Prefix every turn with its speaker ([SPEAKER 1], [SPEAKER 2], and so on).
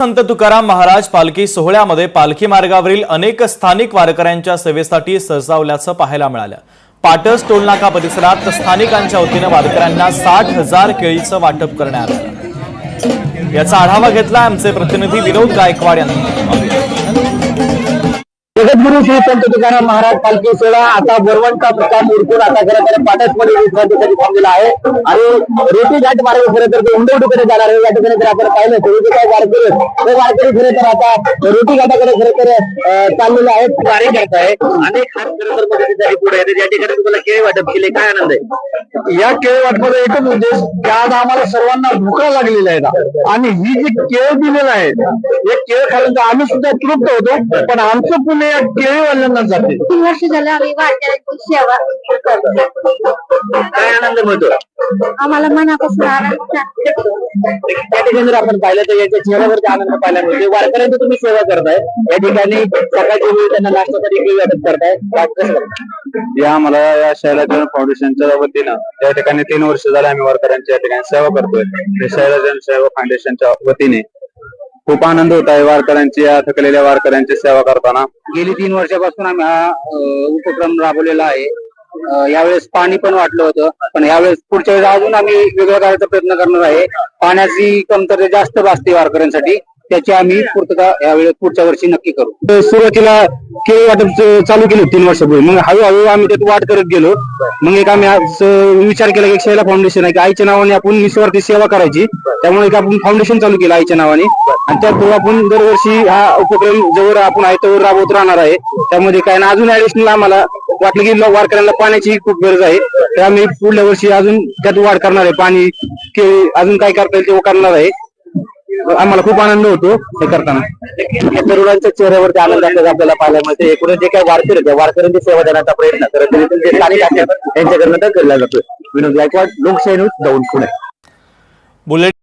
[SPEAKER 1] संत तुकाराम महाराज पालखी सोहळ्यामध्ये पालखी मार्गावरील अनेक स्थानिक वारकऱ्यांच्या सेवेसाठी सजावल्याचं पाहायला मिळालं. पाटस टोलनाका परिसरात स्थानिकांच्या वतीनं वारकऱ्यांना साठ हजार केळीचं वाटप करण्यात आलं. याचा आढावा घेतला आमचे प्रतिनिधी विनोद गायकवाड यांनी.
[SPEAKER 2] जगद्गुरु श्री संत तुकाराम महाराज पालखी सोहळा आता बोरवणचा मुक्काम उरकून आता खरं तर पाटसमध्ये विश्रांतीसाठी थांबलेला आहे. आणि रेती घाट मार्ग खरं तर ते उंडवडीकडे जाणार आहे. या ठिकाणी जर आपण पाहिलं तर हे जे काही वारकरी आहेत, ते वारकरी खरं तर आता रोटी घाटाकडे खरं तर चाललेले आहेत. वारी करत आहे आणि खरं तर मदतीसाठी पुढे आहे. या ठिकाणी तुम्हाला केळी वाटप केले. काय आनंद आहे? या केळी वाटपाचा एकच उद्देश की आज आम्हाला सर्वांना भुका लागलेल्या आहेत. आणि ही जी केळ दिलेला आहे हे केळ खाल्ल्यानंतर आम्ही सुद्धा तृप्त होतो. पण आमचं पुणे केळीवाल्यांना जाते.
[SPEAKER 3] तीन वर्ष झालं आम्ही वारकऱ्यांची सेवा करतो
[SPEAKER 2] काय आनंद मिळतो?
[SPEAKER 3] आम्हाला मनापासून आनंद.
[SPEAKER 2] त्या ठिकाणी जर आपण पाहिलं तर याच्या चेहऱ्यावरती आनंद पाहायला मिळतो. वारकऱ्यांची तुम्ही सेवा करताय. या ठिकाणी सकाळची वेळी त्यांना नाश्त्यासाठी केळी वाटप करताय? काय कसं करताय?
[SPEAKER 4] या आम्हाला या शैलाजन फाउंडेशनच्या वतीनं या ठिकाणी तीन वर्ष झाले आम्ही वारकऱ्यांची या ठिकाणी सेवा करतोय. ते शैलाजन सेवा फाउंडेशनच्या वतीने खूप आनंद होत आहे वारकऱ्यांची या थकलेल्या वारकऱ्यांची सेवा करताना.
[SPEAKER 2] गेली तीन वर्षापासून आम्ही हा उपक्रम राबवलेला आहे. यावेळेस पाणी पण वाटलं होतं पण यावेळेस पुढच्या वेळेस अजून आम्ही वेगळं करायचा प्रयत्न करणार आहे. पाण्याची कमतरता जास्त भासते वारकऱ्यांसाठी. त्याची आम्ही पूर्तता यावेळेस पुढच्या वर्षी नक्की करू. सुरुवातीला केळी वाटप चालू केलं तीन वर्षापूर्वी. मग हळूहळू आम्ही त्यात वाट करत गेलो. मग एक आम्ही आज विचार केला की एक शैला फाउंडेशन आहे की आईच्या नावाने आपण निस्वार्थी सेवा करायची. त्यामुळे एक आपण फाउंडेशन चालू केलं आईच्या नावाने. आणि त्यात आपण दरवर्षी हा उपक्रम जवळ आपण आहे तोवर राबवत राहणार आहे. त्यामध्ये काय ना अजून ऍडिशनल आम्हाला वाटलं की लो- वारकऱ्यांना पाण्याची खूप गरज आहे. तर आम्ही पुढल्या वर्षी अजून त्यात वाढ करणार आहे. पाणी केळी अजून काय करता येईल ते करणार आहे. आम्हाला खूप आनंद होतो हे करताना. तरुणांच्या चेहऱ्यावरती आनंद आपल्याला आपल्याला पाहायला मिळते. एकूण जे काही वारकरी आहेत, त्या वारकऱ्यांची सेवा देण्याचा प्रयत्न करत जे स्थानिक आहेत त्यांच्याकडनं तर केला जातोय. विनोद गायकवाड लोकशाही न्यूज दौंड पुणे.
[SPEAKER 1] बुलेट